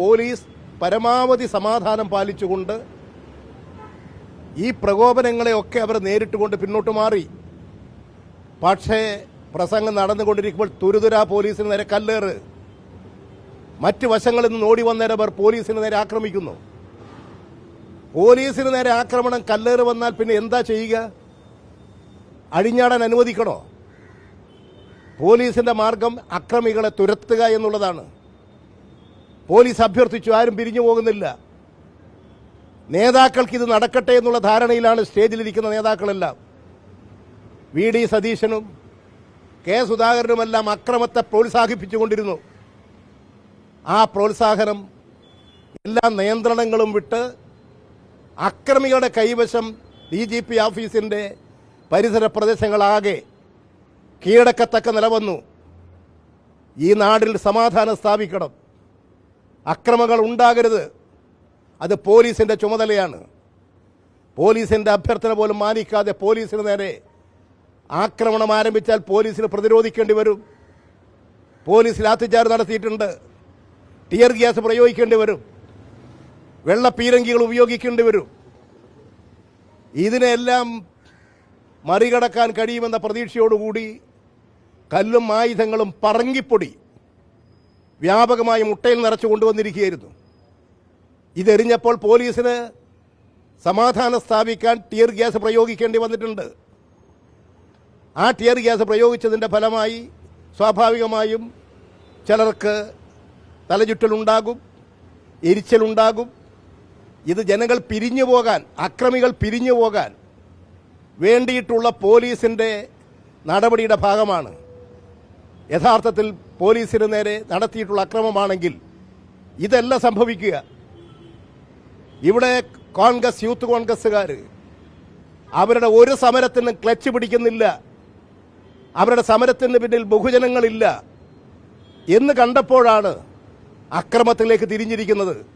Police പരമാവധി സമാധാനം പാലിച്ചുകൊണ്ട് ഈ പ്രകോപനങ്ങളെയൊക്കെ അവർ നേരിട്ടുകൊണ്ട് പിന്നോട്ട് മാറി. പക്ഷേ പ്രസംഗം നടന്നുകൊണ്ടിരിക്കുമ്പോൾ തുരുതുരാ പോലീസിന് നേരെ കല്ലേറ്. മറ്റ് വശങ്ങളിൽ നിന്ന് ഓടി വന്നേരവർ പോലീസിന് നേരെ ആക്രമിക്കുന്നു. പോലീസിന് നേരെ ആക്രമണം കല്ലേറ് വന്നാൽ പിന്നെ എന്താ ചെയ്യുക? അഴിഞ്ഞാടാൻ അനുവദിക്കണോ? പോലീസിന്റെ മാർഗം അക്രമികളെ തുരത്തുക എന്നുള്ളതാണ്. പോലീസ് അഭ്യർത്ഥിച്ചു ആരും പിരിഞ്ഞു പോകുന്നില്ല. നേതാക്കൾക്ക് ഇത് നടക്കട്ടെ എന്നുള്ള ധാരണയിലാണ് സ്റ്റേജിലിരിക്കുന്ന നേതാക്കളെല്ലാം. വി ഡി സതീശനും കെ സുധാകരനുമെല്ലാം അക്രമത്തെ പ്രോത്സാഹിപ്പിച്ചുകൊണ്ടിരുന്നു. ആ പ്രോത്സാഹനം എല്ലാ നിയന്ത്രണങ്ങളും വിട്ട് അക്രമികളുടെ കൈവശം ഡി ജി പി ഓഫീസിന്റെ പരിസര പ്രദേശങ്ങളാകെ കീഴടക്കത്തക്ക നിലവന്നു. ഈ നാടിൽ സമാധാനം സ്ഥാപിക്കണം. അക്രമങ്ങൾ ഉണ്ടാകരുത്. അത് പോലീസിന്റെ ചുമതലയാണ്. പോലീസിന്റെ അഭ്യർത്ഥന പോലും മാനിക്കാതെ പോലീസിന് നേരെ ആക്രമണം ആരംഭിച്ചാൽ പോലീസിന് പ്രതിരോധിക്കേണ്ടി വരും. പോലീസ് ലാത്തിച്ചാർജ് നടത്തിയിട്ടുണ്ട്. ടിയർ ഗ്യാസ് പ്രയോഗിക്കേണ്ടി വരും. വെള്ളപ്പീരങ്കികൾ ഉപയോഗിക്കേണ്ടി വരും. ഇതിനെല്ലാം മറികടക്കാൻ കഴിയുമെന്ന പ്രതീക്ഷയോടുകൂടി കല്ലും ആയുധങ്ങളും പറങ്കിപ്പൊടി വ്യാപകമായി മുട്ടയിൽ നിറച്ചു കൊണ്ടുവന്നിരിക്കുകയായിരുന്നു. ഇതെറിഞ്ഞപ്പോൾ പോലീസിന് സമാധാനം സ്ഥാപിക്കാൻ ടിയർ ഗ്യാസ് പ്രയോഗിക്കേണ്ടി വന്നിട്ടുണ്ട്. ആ ടിയർ ഗ്യാസ് പ്രയോഗിച്ചതിന്റെ ഫലമായി സ്വാഭാവികമായും ചിലർക്ക് തലചുറ്റലുണ്ടാകും എരിച്ചലുണ്ടാകും. ഇത് ജനങ്ങൾ പിരിഞ്ഞു പോകാൻ അക്രമികൾ പിരിഞ്ഞു പോകാൻ വേണ്ടിയിട്ടുള്ള പോലീസിന്റെ നടപടിയുടെ ഭാഗമാണ്. യഥാർത്ഥത്തിൽ പോലീസിന് നേരെ നടത്തിയിട്ടുള്ള അക്രമമാണെങ്കിൽ ഇതല്ല സംഭവിക്കുക. ഇവിടെ കോൺഗ്രസ് യൂത്ത് കോൺഗ്രസ്സുകാർ അവരുടെ ഒരു സമരത്തിനും ക്ലച്ച് പിടിക്കുന്നില്ല. അവരുടെ സമരത്തിന് പിന്നിൽ ബഹുജനങ്ങളില്ല എന്ന് കണ്ടപ്പോഴാണ് അക്രമത്തിലേക്ക് തിരിഞ്ഞിരിക്കുന്നത്.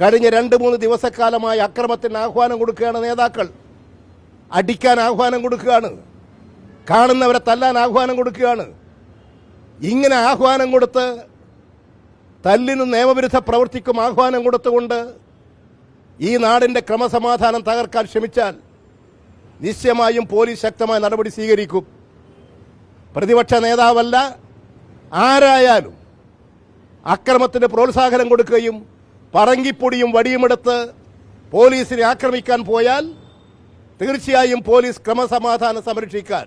കഴിഞ്ഞ രണ്ട് മൂന്ന് ദിവസക്കാലമായി അക്രമത്തിന് ആഹ്വാനം കൊടുക്കുകയാണ് നേതാക്കൾ. അടിക്കാൻ ആഹ്വാനം കൊടുക്കുകയാണ്. കാണുന്നവരെ തല്ലാൻ ആഹ്വാനം കൊടുക്കുകയാണ്. ഇങ്ങനെ ആഹ്വാനം കൊടുത്ത് തല്ലിനും നിയമവിരുദ്ധ പ്രവൃത്തിക്കും ആഹ്വാനം കൊടുത്തുകൊണ്ട് ഈ നാടിന്റെ ക്രമസമാധാനം തകർക്കാൻ ശ്രമിച്ചാൽ നിശ്ചയമായും പോലീസ് ശക്തമായ നടപടി സ്വീകരിക്കും. പ്രതിപക്ഷ നേതാവല്ല ആരായാലും അക്രമത്തിന് പ്രോത്സാഹനം കൊടുക്കുകയും പറങ്കിപ്പൊടിയും വടിയുമെടുത്ത് പോലീസിനെ ആക്രമിക്കാൻ പോയാൽ തീർച്ചയായും പോലീസ് ക്രമസമാധാനം സംരക്ഷിക്കാൻ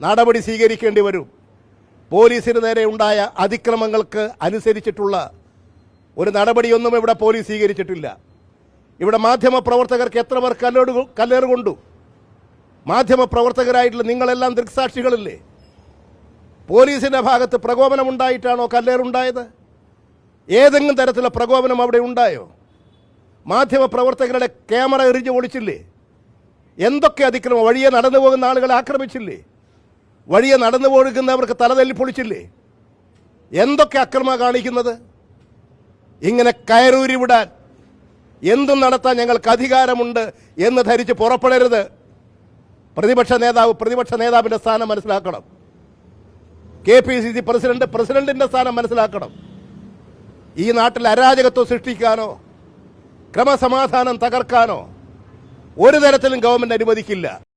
നടപടി സ്വീകരിക്കേണ്ടി വരും. പോലീസിന് നേരെ ഉണ്ടായ അതിക്രമങ്ങൾക്ക് അനുസരിച്ചിട്ടുള്ള ഒരു നടപടിയൊന്നും ഇവിടെ പോലീസ് സ്വീകരിച്ചിട്ടില്ല. ഇവിടെ മാധ്യമ പ്രവർത്തകർക്ക് എത്ര പേർ കല്ലോട് കല്ലേറ് കൊണ്ടു? മാധ്യമ പ്രവർത്തകരായിട്ടുള്ള നിങ്ങളെല്ലാം ദൃക്സാക്ഷികളില്ലേ? പോലീസിന്റെ ഭാഗത്ത് പ്രകോപനമുണ്ടായിട്ടാണോ കല്ലേറുണ്ടായത്? ഏതെങ്കിലും തരത്തിലുള്ള പ്രകോപനം അവിടെ ഉണ്ടായോ? മാധ്യമ പ്രവർത്തകരുടെ ക്യാമറ എറിഞ്ഞ് ഒളിച്ചില്ലേ എന്തൊക്കെ അതിക്രമം? വഴിയെ നടന്നു പോകുന്ന ആളുകളെ ആക്രമിച്ചില്ലേ? വഴിയെ നടന്നു പോകുന്നവർക്ക് തലതല്ലി പൊളിച്ചില്ലേ? എന്തൊക്കെ അക്രമ കാണിക്കുന്നത്? ഇങ്ങനെ കയറൂരി വിടാൻ എന്തും നടത്താൻ ഞങ്ങൾക്ക് അധികാരമുണ്ട് എന്ന് ധരിച്ച് പുറപ്പെടരുത്. പ്രതിപക്ഷ നേതാവ് പ്രതിപക്ഷ നേതാവിന്റെ സ്ഥാനം മനസ്സിലാക്കണം. K P C C president പ്രസിഡന്റിന്റെ സ്ഥാനം മനസ്സിലാക്കണം. ഈ നാട്ടിൽ അരാജകത്വം സൃഷ്ടിക്കാനോ ക്രമസമാധാനം തകർക്കാനോ ഒരു തരത്തിലും ഗവൺമെന്റ് അനുവദിക്കില്ല.